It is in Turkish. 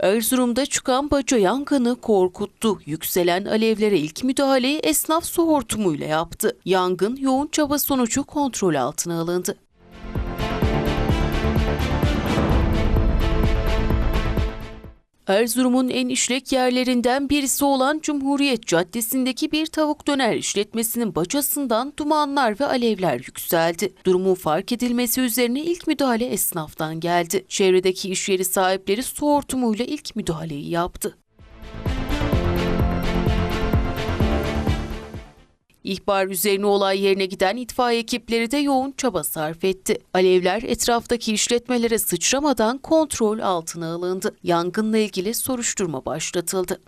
Erzurum'da çıkan baca yangını korkuttu. Yükselen alevlere ilk müdahaleyi esnaf su hortumuyla yaptı. Yangın yoğun çaba sonucu kontrol altına alındı. Erzurum'un en işlek yerlerinden birisi olan Cumhuriyet Caddesi'ndeki bir tavuk döner işletmesinin bacasından dumanlar ve alevler yükseldi. Durumun fark edilmesi üzerine ilk müdahale esnaftan geldi. Çevredeki iş yeri sahipleri su hortumuyla ilk müdahaleyi yaptı. İhbar üzerine olay yerine giden itfaiye ekipleri de yoğun çaba sarf etti. Alevler etraftaki işletmelere sıçramadan kontrol altına alındı. Yangınla ilgili soruşturma başlatıldı.